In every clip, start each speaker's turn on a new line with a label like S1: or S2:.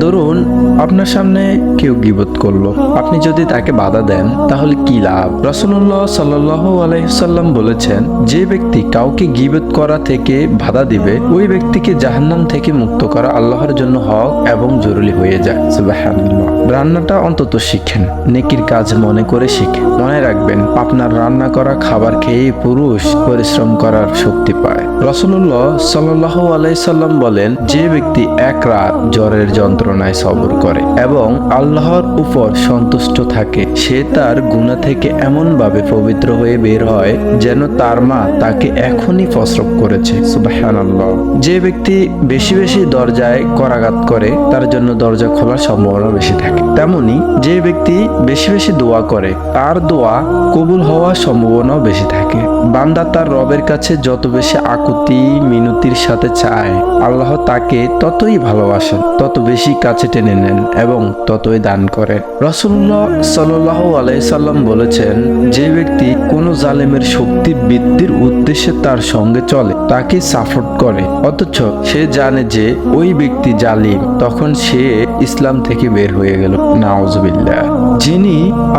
S1: ধরুন, আপনার সামনে কেউ গিবত করল। আপনি যদি তাকে বাধা দেন, তাহলে কি লাভ? রসুল্লাহ সাল্লাহ আলাইসাল্লাম বলেছেন, যে ব্যক্তি কাউকে গিবত করা থেকে বাধা দিবে, ওই ব্যক্তিকে জাহান্নাম থেকে মুক্ত করা আল্লাহর জন্য হক এবং জরুরি হয়ে যায়। রান্নাটা অন্তত শিখেন। নেকির কাজ মনে করে শিখেন। মনে রাখবেন, আপনার রান্না করা খাবার খেয়ে পুরুষ পরিশ্রম করার শক্তি পায়। রসুল্লাহ সাল্লাহ আলাইসাল্লাম বলেন, যে ব্যক্তি এক রাত জ্বরের যন্ত্রণায় সবর করে এবং আল্লাহর উপর সন্তুষ্ট থাকে। সে তার গুণা থেকে এমনভাবে পবিত্র হয়ে বের হয় যেন তার মা তাকে এখনই ফসরব করেছে। যে ব্যক্তি বেশি বেশি দরজায় করাঘাত করে, তার জন্য দরজা খোলার সম্ভাবনা বেশি থাকে। তেমনি যে ব্যক্তি বেশি বেশি দোয়া করে, তার দোয়া কবুল হওয়ার সম্ভাবনাও বেশি থাকে। বান্দা তার রবের কাছে যত বেশি আকুতি, মিনতির সাথে চায়, আল্লাহ তাকে ততই ভালোবাসেন। তত বেশি কাছে টেনে নেন এবং ততই দান করেন। রসুল্লাহ সাল্লাহ আলাইসাল্লাম বলেছেন, যে ব্যক্তি কোনো জালেমের শক্তি বৃদ্ধির উদ্দেশ্যে তার সঙ্গে চলে, তাকে সাপোর্ট করে। অথচ সে জানে যে ওই ব্যক্তি জালিম, তখন সে ইসলাম থেকে বের হয়ে গেল। নাওজবিল্লা যিনি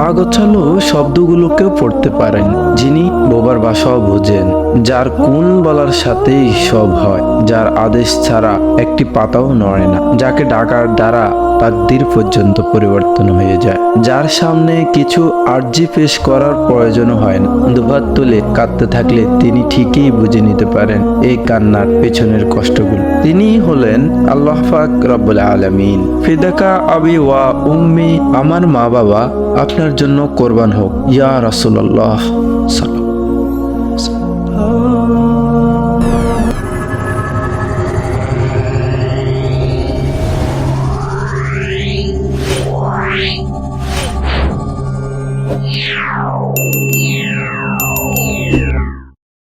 S1: আগোছালো শব্দগুলোকেও পড়তে পারেন, যিনি বোবার ভাষাও বোঝেন, যার কোন বলার সাথেই সব হয়, যার আদেশ ছাড়া একটি পাতাও নড়ে না, যাকে ডাকার দ্বারা তাকদির পর্যন্ত পরিবর্তন হয়ে যায়। যার সামনে কিছু আর্জি পেশ করার প্রয়োজন হয় না। দুভাত তুলে কাঁদতে থাকলে তিনি ঠিকই বুঝে নিতে পারেন এই কান্নার পেছনের কষ্টগুলো। তিনি হলেন আল্লাহ পাক রব্বুল আলামিন। ফিদাকা আবি ওয়া উম্মি, আমার মা বাবা আপনার জন্য কোরবান হোক। ইয়া রাসূলুল্লাহ। Yeah.